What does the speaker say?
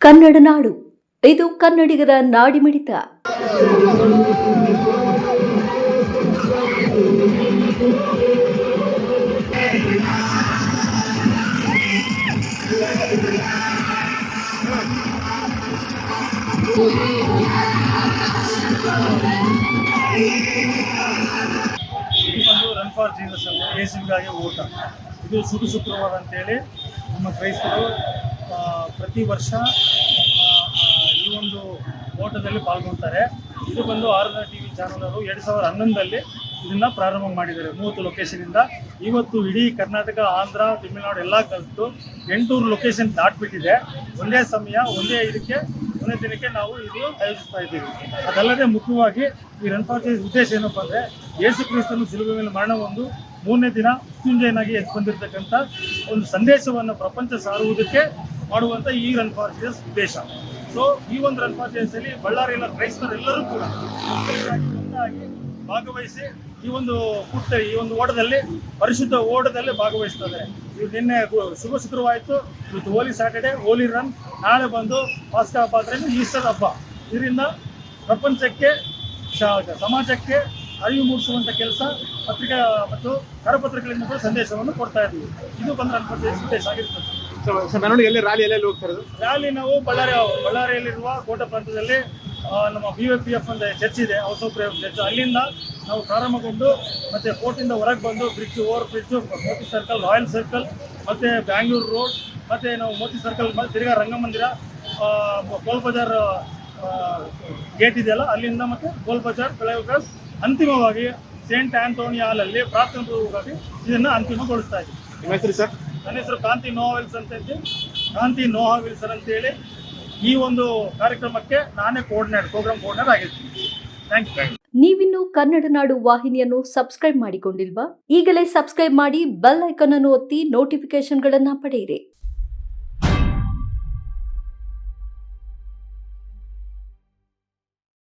ಕನ್ನಡ ನಾಡು. ಇದು ಕನ್ನಡಿಗರ ನಾಡಿಮಿಡಿತ run for Jesus ಅಂತ ಯೇಸುವಿಗಾಗಿ ಓಟ. ಇದು ಶುಭ ಶುಕ್ರವಾರ ಅಂತೇಳಿ ನಮ್ಮ ಕ್ರೈಸ್ತರು ಪ್ರತಿ ವರ್ಷ ಈ ಒಂದು ಓಟದಲ್ಲಿ ಪಾಲ್ಗೊಳ್ತಾರೆ ಇದು ಬಂದು ಆರಾಧನಾ ಟಿ ವಿ ಚಾನಲರು ಎರಡು ಸಾವಿರದ ಹನ್ನೊಂದರಲ್ಲಿ ಇದನ್ನ ಪ್ರಾರಂಭ ಮಾಡಿದ್ದಾರೆ. ಮೂವತ್ತು ಲೊಕೇಶನಿಂದ ಇವತ್ತು ಇಡೀ ಕರ್ನಾಟಕ, ಆಂಧ್ರ, ತಮಿಳುನಾಡು ಎಲ್ಲ ಕಲಿತು ಎಂಟೂರು ಲೊಕೇಶನ್ ದಾಟ್ಬಿಟ್ಟಿದೆ. ಒಂದೇ ಸಮಯ, ಒಂದೇ ಇದಕ್ಕೆ ಒಂದೇ ದಿನಕ್ಕೆ ನಾವು ಇದು ಆಯೋಜಿಸ್ತಾ ಇದ್ದೀವಿ. ಅದಲ್ಲದೆ ಮುಖ್ಯವಾಗಿ ಈ ರನ್ ಫಾರ್ ಉದ್ದೇಶ ಏನಪ್ಪ ಅಂದರೆ ಯೇಸು ಕ್ರಿಸ್ತನು ಸಿಲುಬೆ ಮೇಲೆ ಮರಣ ಒಂದು ಮೂರನೇ ದಿನ ಮೃತ್ಯುಂಜಯನಾಗಿ ಎದ್ದು ಬಂದಿರತಕ್ಕಂಥ ಒಂದು ಸಂದೇಶವನ್ನು ಪ್ರಪಂಚ ಸಾರುವುದಕ್ಕೆ ಮಾಡುವಂಥ ಈ ರನ್ ಫಾರ್ ಜೀಸಸ್ ಉದ್ದೇಶ ಸೊ ಈ ಒಂದು ರನ್ ಫಾರ್ ಬಳ್ಳಾರಿಯಲ್ಲ ಬಳ್ಳಾರಿಯ ಕ್ರೈಸ್ತರೆಲ್ಲರೂ ಕೂಡ ಭಾಗವಹಿಸಿ ಈ ಒಂದು ಪುಟ್ಟ ಈ ಒಂದು ಓಟದಲ್ಲಿ, ಪರಿಶುದ್ಧ ಓಟದಲ್ಲಿ ಭಾಗವಹಿಸ್ತದೆ ಇವ್ರು ನಿನ್ನೆ ಶುಭ ಶುಕ್ರವಾಯಿತು ಇವತ್ತು ಹೋಲಿ ಸ್ಯಾಟರ್ಡೆ ಹೋಲಿ ರನ್ ನಾಳೆ ಬಂದು ಪಾಸ್ಕಾ ಅಂದ್ರೆ ಈಸ್ಟರ್ ಹಬ್ಬ. ಇದರಿಂದ ಪ್ರಪಂಚಕ್ಕೆ ಸಮಾಜಕ್ಕೆ ಅರಿವು ಮೂಡಿಸುವಂಥ ಕೆಲಸ ಪತ್ರಿಕಾ ಮತ್ತು ಕರಪತ್ರಗಳಿಂದ ಕೂಡ ಸಂದೇಶವನ್ನು ಕೊಡ್ತಾ ಇದ್ದೀವಿ. ಇದು ಬಂದ ನನ್ನ ಉದ್ದೇಶ ಆಗಿರ್ತದೆ. ಸರ್ ಮೆರವಣಿಗೆ ಎಲ್ಲಿ ರ್ಯಾಲಿ ಎಲ್ಲೆಲ್ಲಿ ಹೋಗ್ತಾ ಇರೋದು? ರ್ಯಾಲಿ ನಾವು ಬಳ್ಳಾರಿ ಬಳ್ಳಾರಿಯಲ್ಲಿರುವ ಕೋಟೆ ಪ್ರಾಂತ್ಯದಲ್ಲಿ ನಮ್ಮ ಬಿ ಎಫ್ ಪಿ ಎಫ್ ಒಂದು ಚರ್ಚ್ ಇದೆ ಹೌಸ್ ಆಫ್ ಚರ್ಚ್. ಅಲ್ಲಿಂದ ನಾವು ಪ್ರಾರಂಭಗೊಂಡು ಮತ್ತೆ ಕೋರ್ಟಿಂದ ಹೊರಗೆ ಬಂದು bridge over bridge Moti circle royal circle ಮತ್ತೆ ಬ್ಯಾಂಗ್ಳೂರು ರೋಡ್ ಮತ್ತೆ ನಾವು ಮೋತಿ ಸರ್ಕಲ್ ಮತ್ತೆ ತಿರ್ಗಾ ರಂಗಮಂದಿರ ಕೋಲ್ ಗೋಲ್ ಬಜಾರ್ ಗೇಟ್ ಇದೆಯಲ್ಲ ಅಲ್ಲಿಂದ ಮತ್ತೆ ಗೋಲ್ ಬಜಾರ್ ಕ್ರಾಸ್ ಅಂತಿಮವಾಗಿ ಸೇಂಟ್ ಆಂಟೋನಿ ಹಾಲಲ್ಲಿ ಪ್ರಾರ್ಥನೆ ಪೂರ್ವಕವಾಗಿ ಇದನ್ನು ಅಂತಿಮಗೊಳಿಸ್ತಾ ಇದ್ದೀವಿ ನಿಮ್ಮ ಹೆಸರು ಸರ್? ನನ್ನ ಹೆಸರು ಕಾಂತಿ ನೋವೆಲ್ಸ್ ಅಂತ ಇದ್ದು. ಕಾಂತಿ ಅಂತ ಅಂತೇಳಿ ಈ ಒಂದು ಕಾರ್ಯಕ್ರಮಕ್ಕೆ ನಾನೇ ಕೋರ್ಡಿನೇಟ್ ಪ್ರೋಗ್ರಾಮ್ ಕೋಆರ್ಡಿನೇಟರ್ ಆಗಿರ್ತೀನಿ ಥ್ಯಾಂಕ್ ಯು ನೀವಿನ್ನು ಕನ್ನಡ ನಾಡು ವಾಹಿನಿಯನ್ನು ಸಬ್ಸ್ಕ್ರೈಬ್ ಮಾಡಿಕೊಂಡಿಲ್ವಾ? ಈಗಲೇ ಸಬ್ಸ್ಕ್ರೈಬ್ ಮಾಡಿ ಬೆಲ್ ಐಕಾನ್ ಅನ್ನು ಒತ್ತಿ ನೋಟಿಫಿಕೇಶನ್ಗಳನ್ನು ಪಡೆಯಿರಿ.